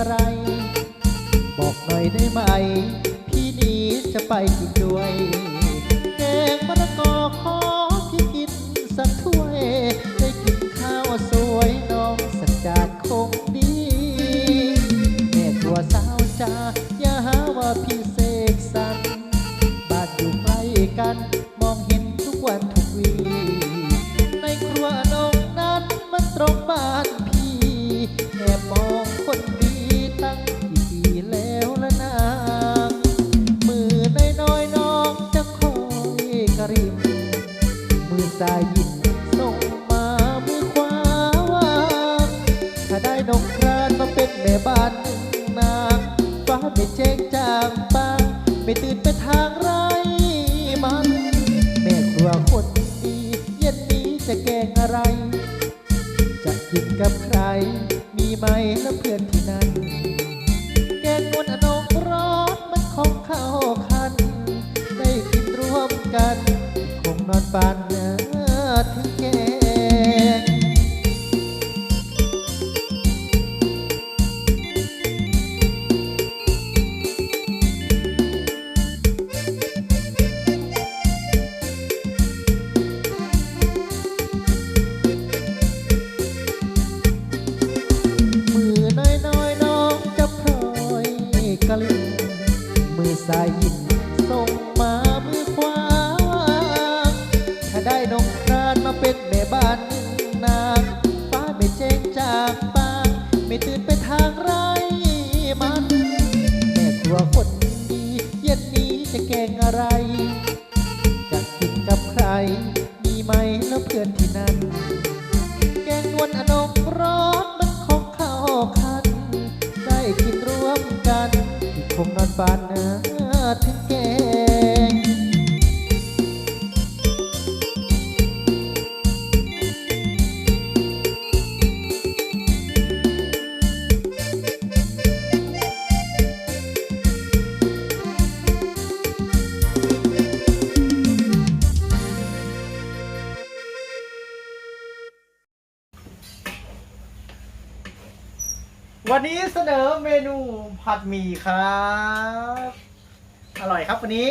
ะไร บอกหน่อยได้ไหม พี่นี้จะไปกินด้วยแกงมะละกอขอพี่กินสักถ้วย ได้กินข้าวสวยน้องสักจานคงดีแม่ครัวสาวจ้าอย่าหาว่าพี่เสกสรรบ้านอยู่ใกล้กัน มองเห็นทุกวันทุกวี มือซ้ายยิบส่งมามือขวาวางถ้าได้นกครานมาเป็นแม่บ้านหนึ่งนางฟ้าไม่แจ้งจางบางไม่ตื่นไปทางไรมัน แม่ครัวคนดีเย็นนี้จะแกงอะไร จะกินกับใคร มีไหมแล้วเพื่อนที่นั่นแกงนวลอนงร้อนมันของเข้าคัน ได้กินร่วมกัน คงนอนปาน มือซ้ายหยิบส่งมามือขวา ถ้าได้นกครานมาเป็นแม่บ้านหนึ่งนางฟ้าไม่แจ้งจากปางไม่ตื่นไปทางไรมันแม่ครัวคนดีเย็นนี้จะแกงอะไร จะกินกับใคร มีไหมแล้วเพื่อนที่นั่น แกงนวลอนงร้อนมันคงข้าวคัน ได้กินร่วมกันที่คงนอนปานนื้อ ถึงแกงวันนี้เสนอเมนูผัดหมี่ครับ อร่อยครับวันนี้